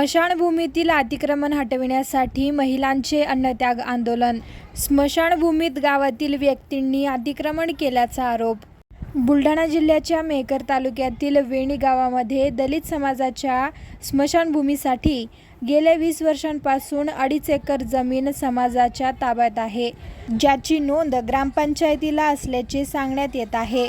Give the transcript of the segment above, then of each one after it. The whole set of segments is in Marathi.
स्मशानभूमीतील अतिक्रमण हटविण्यासाठी महिलांचे अन्नत्याग आंदोलन. स्मशानभूमीत गावातील व्यक्तींनी अतिक्रमण केल्याचा आरोप. बुलढाणा जिल्ह्याच्या मेकर तालुक्यातील वेणी गावामध्ये दलित समाजाच्या स्मशानभूमीसाठी गेल्या वीस वर्षांपासून अडीच एकर जमीन समाजाच्या ताब्यात आहे. ज्याची नोंद ग्रामपंचायतीला असल्याचे सांगण्यात येत आहे.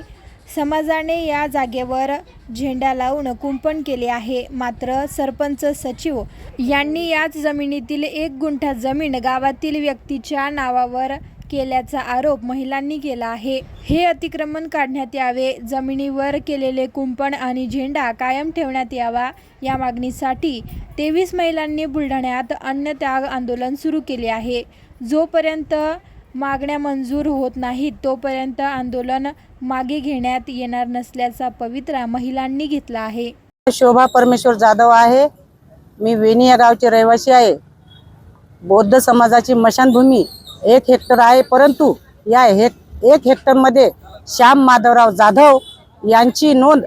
समाजाने या जागेवर झेंडा लावून कुंपण केले आहे. मात्र सरपंच सचिव यांनी याच जमिनीतील एक गुंठा जमीन गावातील व्यक्तीच्या नावावर केल्याचा आरोप महिलांनी केला आहे. हे अतिक्रमण काढण्यात यावे. जमिनीवर केलेले कुंपण आणि झेंडा कायम ठेवण्यात यावा या मागणीसाठी तेवीस महिलांनी बुलढाण्यात अन्नत्याग आंदोलन सुरू केले आहे. जोपर्यंत मागण्या मंजूर होत नाहीत तोपर्यंत आंदोलन मागे घेण्यात येणार नसल्याचा पवित्रा महिलांनी घेतला आहे. शोभा परमेश्वर जाधव आहे. मी वेणी या गावचे रहिवासी आहे. बौद्ध समाजाची मशानभूमी एक हेक्टर आहे परंतु या हेक एक हेक्टरमध्ये श्याम माधवराव जाधव यांची नोंद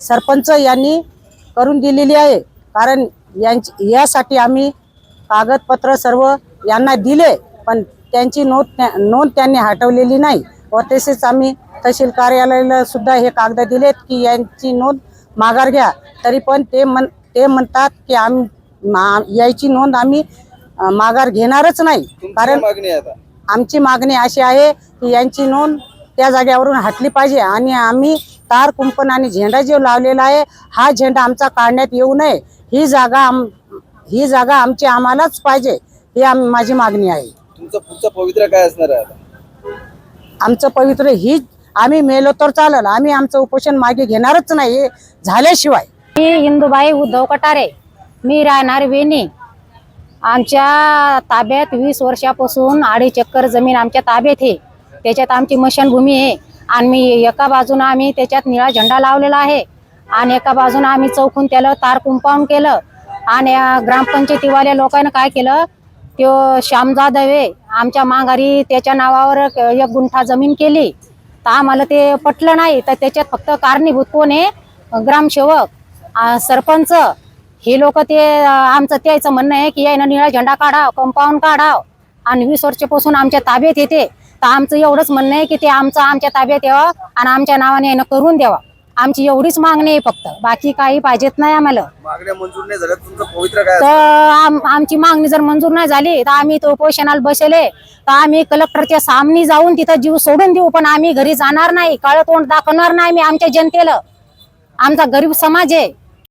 सरपंच यांनी करून दिलेली आहे. कारण यांची यासाठी आम्ही कागदपत्र सर्व यांना दिले पण त्यांची नोंद नोंद त्यांनी हटवलेली नाही. व तसेच आम्ही तहसील कार्यालयाला सुद्धा हे कागद दिलेत की यांची नोंद माघार घ्या. तरी पण ते म्हण ते म्हणतात की आम्ही मा- याची नोंद आम्ही माघार घेणारच नाही. कारण आमची मागणी अशी आहे की यांची नोंद त्या जागेवरून हटली पाहिजे. आणि आम्ही तार कुंपण आणि झेंडा जो लावलेला आहे हा झेंडा आमचा काढण्यात येऊ नये. ही जागा आम ही जागा आमची आम्हालाच पाहिजे. ही आम माझी मागणी आहे. तुमचं पुढचं पवित्र काय असणार आहे आता? आमचं पवित्र ही आम्ही मेलो तर चालेल. आम्ही आमचं उपोषण मागे घेणारच नाही. हे झाल्याशिवाय. मी इंदुबाई उद्धव कटारे. मी राहणार वेणी. आमच्या ताब्यात वीस वर्षापासून अडीच एकर जमीन आमच्या ताब्यात आहे. त्याच्यात आमची मशानभूमी आहे. आणि मी एका बाजूनं आम्ही त्याच्यात निळा झेंडा लावलेला आहे. आणि एका बाजूनं आम्ही चौकून त्याला तार कुंपाऊंड केलं. आणि ग्रामपंचायतीवाल्या लोकांना काय केलं? त्यो श्याम जाधव आहे आमच्या माघारी त्याच्या नावावर एक गुंठा जमीन केली. तर आम्हाला ते पटलं नाही तर त्याच्यात फक्त कारणीभूत कोण आहे? ग्रामसेवक सरपंच. हे लोक ते आमचं त्याचं म्हणणं आहे की यानं निळा झेंडा काढाव कंपाऊंड काढाव. आणि वीस वर्षापासून आमच्या ताब्यात येते. तर आमचं एवढंच म्हणणं आहे की ते आमचं आमच्या ताब्यात यावं आणि आमच्या नावाने यानं करून द्यावा. आमची एवढीच मागणी आहे फक्त. बाकी काही पाहिजेत नाही आम्हाला. मागण्या मंजूर नाही झाल्या. तुमचं पवित्र काय तर? आम, आमची मागणी जर मंजूर नाही झाली तर आम्ही तो उपोषणाला बसले तर आम्ही कलेक्टरच्या सामने जाऊन तिथं जीव सोडून देऊ पण आम्ही घरी जाणार नाही. काळं तोंड दाखवणार नाही मी आमच्या जनतेला. आमचा गरीब समाज आहे.